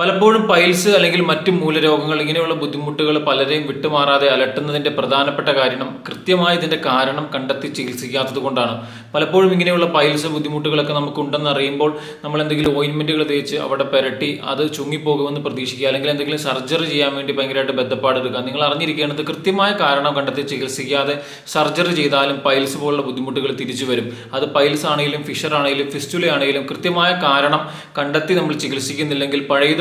പലപ്പോഴും പൈൽസ് അല്ലെങ്കിൽ മറ്റു മൂലരോഗങ്ങൾ ഇങ്ങനെയുള്ള ബുദ്ധിമുട്ടുകൾ പലരെയും വിട്ടുമാറാതെ അലട്ടുന്നതിന്റെ പ്രധാനപ്പെട്ട കാരണം കൃത്യമായി ഇതിന്റെ കാരണം കണ്ടെത്തി ചികിത്സിക്കാത്തത് കൊണ്ടാണ്. പലപ്പോഴും ഇങ്ങനെയുള്ള പൈൽസ് ബുദ്ധിമുട്ടുകളൊക്കെ നമുക്ക് ഉണ്ടെന്ന് അറിയുമ്പോൾ നമ്മൾ എന്തെങ്കിലും ഓയിൻമെന്റുകൾ തേച്ച് അവിടെ പുരട്ടി അത് ചുങ്ങിപ്പോകുമെന്ന് പ്രതീക്ഷിക്കുക അല്ലെങ്കിൽ എന്തെങ്കിലും സർജറി ചെയ്യാൻ വേണ്ടി ഭയങ്കരമായിട്ട് ബന്ധപ്പാടെടുക്കുക നിങ്ങൾ അറിഞ്ഞിരിക്കേണ്ടത് കൃത്യമായ കാരണം കണ്ടെത്തി ചികിത്സിക്കാതെ സർജറി ചെയ്താലും പൈൽസ് പോലുള്ള ബുദ്ധിമുട്ടുകൾ തിരിച്ചു വരും. അത് പൈൽസ് ആണെങ്കിലും ഫിഷർ ആണെങ്കിലും ഫിസ്റ്റുല ആണെങ്കിലും കൃത്യമായ കാരണം കണ്ടെത്തി നമ്മൾ ചികിത്സിക്കുന്നില്ലെങ്കിൽ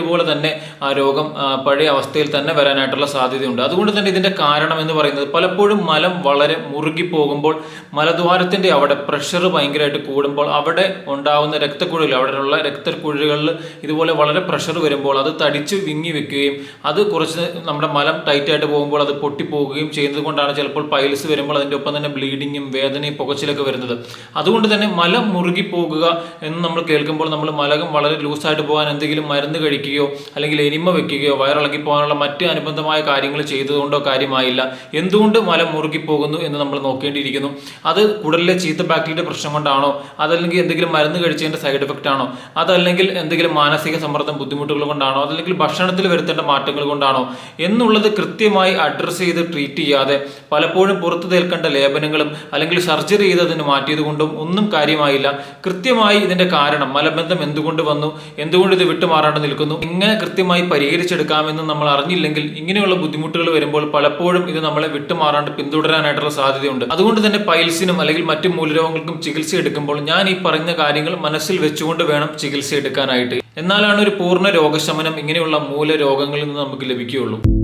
പഴയതുപോലെ തന്നെ ആ രോഗം പഴയ അവസ്ഥയിൽ തന്നെ വരാനായിട്ടുള്ള സാധ്യതയുണ്ട്. അതുകൊണ്ട് തന്നെ ഇതിന്റെ കാരണം എന്ന് പറയുന്നത് പലപ്പോഴും മലം വളരെ മുറുകി പോകുമ്പോൾ മലദ്വാരത്തിന്റെ അവിടെ പ്രഷർ ഭയങ്കരമായിട്ട് കൂടുമ്പോൾ അവിടെ ഉണ്ടാവുന്ന രക്തക്കുഴൽ അവിടെയുള്ള രക്തക്കുഴലുകളിൽ ഇതുപോലെ വളരെ പ്രഷർ വരുമ്പോൾ അത് തടിച്ച് വിങ്ങി വെക്കുകയും അത് കുറച്ച് നമ്മുടെ മലം ടൈറ്റായിട്ട് പോകുമ്പോൾ അത് പൊട്ടിപ്പോവുകയും ചെയ്യുന്നത് കൊണ്ടാണ് ചിലപ്പോൾ പൈൽസ് വരുമ്പോൾ അതിന്റെ ഒപ്പം തന്നെ ബ്ലീഡിങ്ങും വേദനയും പുകച്ചിലൊക്കെ വരുന്നത്. അതുകൊണ്ട് തന്നെ മലം മുറുകി പോകുക എന്ന് നമ്മൾ കേൾക്കുമ്പോൾ നമ്മൾ മലകം വളരെ ലൂസായിട്ട് പോകാൻ എന്തെങ്കിലും മരുന്ന് കഴിക്കുകയോ അല്ലെങ്കിൽ എനിമ വെക്കുകയോ വയറിളക്കി പോകാനുള്ള മറ്റ് അനുബന്ധമായ കാര്യങ്ങൾ ചെയ്തതുകൊണ്ടോ കാര്യമായില്ല. എന്തുകൊണ്ട് മലം മുറുകിപ്പോകുന്നു എന്ന് നമ്മൾ നോക്കേണ്ടിയിരിക്കുന്നു. അത് കുടലിലെ ചീത്ത ബാക്ടീരിയയുടെ പ്രശ്നം കൊണ്ടാണോ? അതല്ലെങ്കിൽ എന്തെങ്കിലും മരുന്ന് കഴിച്ചതിന്റെ സൈഡ് എഫക്റ്റ് ആണോ? അതല്ലെങ്കിൽ എന്തെങ്കിലും മാനസിക സമ്മർദ്ദം ബുദ്ധിമുട്ടുകൾ കൊണ്ടാണോ? അതല്ലെങ്കിൽ ഭക്ഷണത്തിൽ വരുത്തേണ്ട മാറ്റങ്ങൾ കൊണ്ടാണോ? എന്നുള്ളത് കൃത്യമായി അഡ്രസ്സ് ചെയ്ത് ട്രീറ്റ് ചെയ്യാതെ പലപ്പോഴും പുറത്തു തേൽക്കേണ്ട ലേപനങ്ങളും അല്ലെങ്കിൽ സർജറി ചെയ്തതിന് മാറ്റിയത് കൊണ്ടും ഒന്നും കാര്യമായില്ല. കൃത്യമായി ഇതിന്റെ കാരണം മലബന്ധം എന്തുകൊണ്ട് വന്നു? എന്തുകൊണ്ട് ഇത് വിട്ടുമാറാണ്ട് നിൽക്കുന്നു? ഇങ്ങനെ കൃത്യമായി പരിഹരിച്ചെടുക്കാമെന്ന് നമ്മൾ അറിഞ്ഞില്ലെങ്കിൽ ഇങ്ങനെയുള്ള ബുദ്ധിമുട്ടുകൾ വരുമ്പോൾ പലപ്പോഴും ഇത് നമ്മളെ വിട്ടുമാറാണ്ട് പിന്തുടരാനായിട്ടുള്ള സാധ്യതയുണ്ട്. അതുകൊണ്ട് തന്നെ പൈൽസിനും അല്ലെങ്കിൽ മറ്റു മൂലരോഗങ്ങൾക്കും ചികിത്സ എടുക്കുമ്പോൾ ഞാൻ ഈ പറഞ്ഞ കാര്യങ്ങൾ മനസ്സിൽ വെച്ചുകൊണ്ട് വേണം ചികിത്സ എടുക്കാനായിട്ട്. എന്നാലാണ് ഒരു പൂർണ രോഗശമനം ഇങ്ങനെയുള്ള മൂലരോഗങ്ങളിൽ നിന്ന് നമുക്ക് ലഭിക്കുകയുള്ളൂ.